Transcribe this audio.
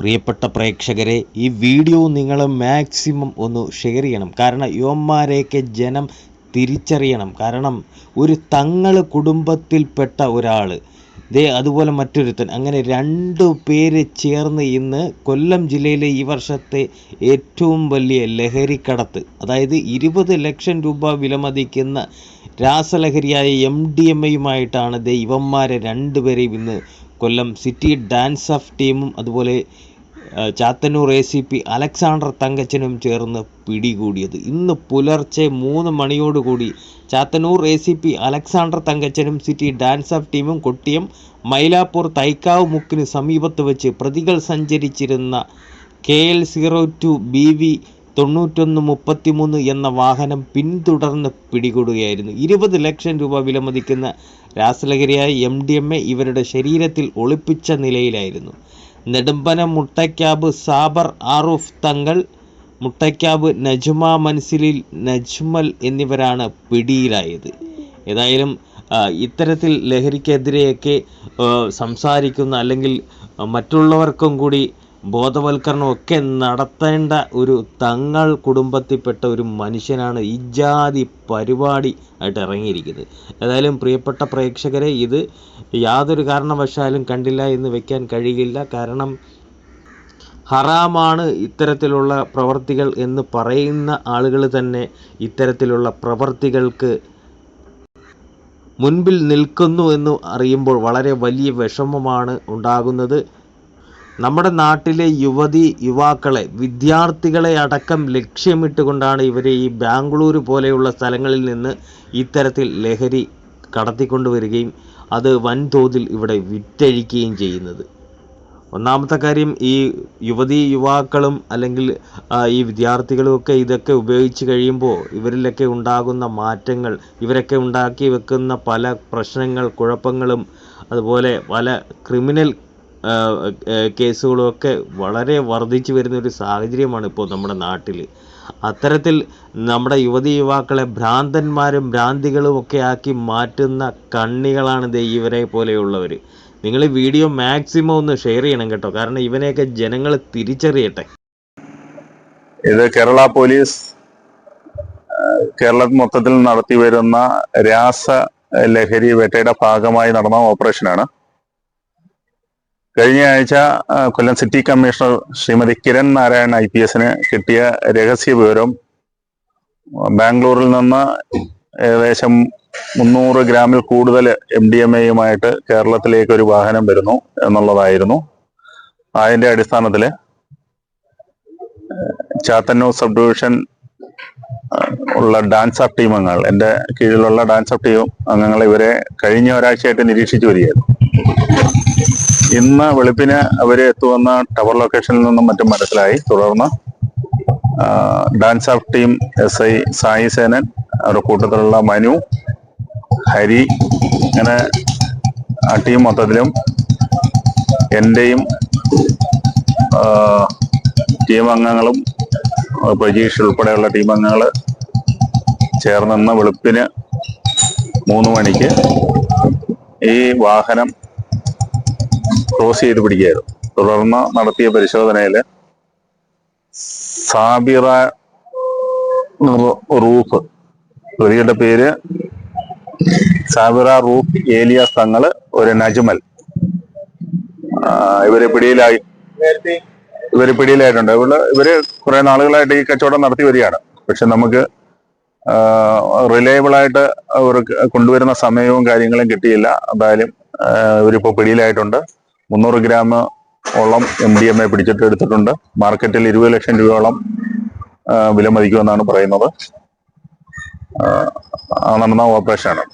പ്രിയപ്പെട്ട പ്രേക്ഷകരെ ഈ വീഡിയോ നിങ്ങൾ മാക്സിമം ഒന്ന് ഷെയർ ചെയ്യണം. കാരണം യുവന്മാരെയൊക്കെ ജനം തിരിച്ചറിയണം. കാരണം ഒരു തങ്ങൾ കുടുംബത്തിൽപ്പെട്ട ഒരാൾ ദേ അതുപോലെ മറ്റൊരുത്തൻ അങ്ങനെ രണ്ടു പേര് ചേർന്ന് ഇന്ന് കൊല്ലം ജില്ലയിലെ ഈ വർഷത്തെ ഏറ്റവും വലിയ ലഹരിക്കടത്ത് അതായത് ഇരുപത് ലക്ഷം രൂപ വിലമതിക്കുന്ന രാസലഹരിയായ എം ഡി എം എയുമായിട്ടാണ് ദേ ഇവന്മാരെ രണ്ടുപേരെയും ഇന്ന് കൊല്ലം സിറ്റി ഡാൻസ് ഓഫ് ടീമും അതുപോലെ Chathannoor A C P Alexander തങ്കച്ചനും ചേർന്ന് പിടികൂടിയത്. ഇന്ന് പുലർച്ചെ മൂന്ന് മണിയോടുകൂടി Chathannoor A C P Alexander തങ്കച്ചനും city DANSAF ടീമും കൊട്ടിയം മൈലാപ്പൂർ തൈക്കാവ് മുക്കിന് സമീപത്ത് വെച്ച് പ്രതികൾ സഞ്ചരിച്ചിരുന്ന K L zero two B V തൊണ്ണൂറ്റൊന്ന് മുപ്പത്തിമൂന്ന് എന്ന വാഹനം പിന്തുടർന്ന് പിടികൂടുകയായിരുന്നു. ഇരുപത് ലക്ഷം രൂപ വിലമതിക്കുന്ന രാസലഹരിയായ എം ഡി എം എ ഇവരുടെ ശരീരത്തിൽ ഒളിപ്പിച്ച നിലയിലായിരുന്നു. നെടുമ്പന മുട്ടയ്ക്കാബ് സാബർ ആറുഫ് തങ്ങൾ മുട്ടയ്ക്കാബ് നജ്മ മൻസിലിൽ നജ്മൽ എന്നിവരാണ് പിടിയിലായത്. ഏതായാലും ഇത്തരത്തിൽ ലഹരിക്കെതിരെയൊക്കെ സംസാരിക്കുന്ന അല്ലെങ്കിൽ മറ്റുള്ളവർക്കും കൂടി ബോധവൽക്കരണം ഒക്കെ നടത്തേണ്ട ഒരു തങ്ങൾ കുടുംബത്തിൽപ്പെട്ട ഒരു മനുഷ്യനാണ് ഇജാതി ജാതി പരിപാടി ആയിട്ട് ഇറങ്ങിയിരിക്കുന്നത്. ഏതായാലും പ്രിയപ്പെട്ട പ്രേക്ഷകരെ ഇത് യാതൊരു കാരണവശാലും കണ്ടില്ല എന്ന് വെക്കാൻ കഴിയില്ല. കാരണം ഹറാമാണ് ഇത്തരത്തിലുള്ള പ്രവർത്തികൾ എന്ന് പറയുന്ന ആളുകൾ തന്നെ ഇത്തരത്തിലുള്ള പ്രവർത്തികൾക്ക് മുൻപിൽ നിൽക്കുന്നു എന്ന് അറിയുമ്പോൾ വളരെ വലിയ വിഷമമാണ് ഉണ്ടാകുന്നത്. നമ്മുടെ നാട്ടിലെ യുവതി യുവാക്കളെ വിദ്യാർത്ഥികളെ അടക്കം ലക്ഷ്യമിട്ടുകൊണ്ടാണ് ഇവരെ ഈ ബാംഗ്ലൂർ പോലെയുള്ള സ്ഥലങ്ങളിൽ നിന്ന് ഇത്തരത്തിൽ ലഹരി കടത്തിക്കൊണ്ടുവരികയും അത് വൻതോതിൽ ഇവിടെ വിറ്റഴിക്കുകയും ചെയ്യുന്നത്. ഒന്നാമത്തെ കാര്യം ഈ യുവതി യുവാക്കളും അല്ലെങ്കിൽ ഈ വിദ്യാർത്ഥികളുമൊക്കെ ഇതൊക്കെ ഉപയോഗിച്ച് കഴിയുമ്പോൾ ഇവരിലൊക്കെ ഉണ്ടാകുന്ന മാറ്റങ്ങൾ ഇവരൊക്കെ ഉണ്ടാക്കി വെക്കുന്ന പല പ്രശ്നങ്ങൾ കുഴപ്പങ്ങളും അതുപോലെ പല ക്രിമിനൽ ആ, ആ, കേസുകളും ഒക്കെ വളരെ വർദ്ധിച്ചു വരുന്ന ഒരു സാഹചര്യമാണ് ഇപ്പോൾ നമ്മുടെ നാട്ടിൽ. അത്തരത്തിൽ നമ്മുടെ യുവതി യുവാക്കളെ ഭ്രാന്തന്മാരും ഭ്രാന്തികളും ഒക്കെ ആക്കി മാറ്റുന്ന കണ്ണികളാണ് ദേ ഇവരെ പോലെയുള്ളവർ. നിങ്ങൾ വീഡിയോ മാക്സിമം ഒന്ന് ഷെയർ ചെയ്യണം കേട്ടോ. കാരണം ഇവനെയൊക്കെ ജനങ്ങൾ തിരിച്ചറിയട്ടെ. ഇത് കേരള പോലീസ് കേരള മൊത്തത്തിൽ നടത്തി വരുന്ന രാസ ലഹരി വേട്ടയുടെ ഭാഗമായി നടന്ന ഓപ്പറേഷനാണ്. കഴിഞ്ഞ ആഴ്ച Kollam city commissioner Shrimati Kiran Narayan I P എസിന് കിട്ടിയ രഹസ്യ വിവരം ബാംഗ്ലൂരിൽ നിന്ന് ഏകദേശം മുന്നൂറ് ഗ്രാമിൽ കൂടുതൽ എം ഡി എം എയുമായിട്ട് കേരളത്തിലേക്ക് ഒരു വാഹനം വരുന്നു എന്നുള്ളതായിരുന്നു. അതിന്റെ അടിസ്ഥാനത്തിൽ ചാത്തന്നൂർ സബ് ഡിവിഷൻ ഉള്ള ഡാൻസ് അപ്പ് ടീം അംഗങ്ങൾ എന്റെ കീഴിലുള്ള ഡാൻസ് അപ്പ് ടീം അംഗങ്ങൾ ഇവരെ കഴിഞ്ഞ ഒരാഴ്ചയായിട്ട് നിരീക്ഷിച്ചു വരികയായിരുന്നു. ഇന്ന് വെളുപ്പിന് അവർ എത്തുമെന്ന ടവർ ലൊക്കേഷനിൽ നിന്നും മറ്റും മനസ്സിലായി. തുടർന്ന് DANSAF team S I Sai Senan അവരുടെ കൂട്ടത്തിലുള്ള മനു ഹരി അങ്ങനെ ആ ടീം മൊത്തത്തിലും എന്റെയും ടീം അംഗങ്ങളും പ്രജീഷ് ഉൾപ്പെടെയുള്ള ടീം അംഗങ്ങൾ ചേർന്നെന്ന വെളുപ്പിന് മൂന്ന് മണിക്ക് ഈ വാഹനം ക്രോസ് ചെയ്ത് പിടിക്കുകയായിരുന്നു. തുടർന്ന് നടത്തിയ പരിശോധനയിൽ സാബിറ റൂഫ് പ്രതിയുടെ പേര് സാബിറ റൂഫ് ഏലിയാസ് തങ്ങൾ ഒരു നജ്മൽ. ഇവരെ പിടിയിലായി. ഇവർ പിടിയിലായിട്ടുണ്ട്. ഇവർ ഇവർ കുറെ നാളുകളായിട്ട് ഈ കച്ചവടം നടത്തി വരികയാണ്. പക്ഷെ നമുക്ക് റിലയബിൾ ആയിട്ട് അവർ കൊണ്ടുവരുന്ന സമയവും കാര്യങ്ങളും കിട്ടിയില്ല. എന്തായാലും ഇവരിപ്പോ പിടിയിലായിട്ടുണ്ട്. മുന്നൂറ് ഗ്രാം ഓളം എം ഡി എം എ പിടിച്ചിട്ട് എടുത്തിട്ടുണ്ട്. മാർക്കറ്റിൽ ഇരുപത് ലക്ഷം രൂപയോളം വില മതിക്കുമെന്നാണ് പറയുന്നത്. നടന്ന ഓപ്പറേഷനാണ്.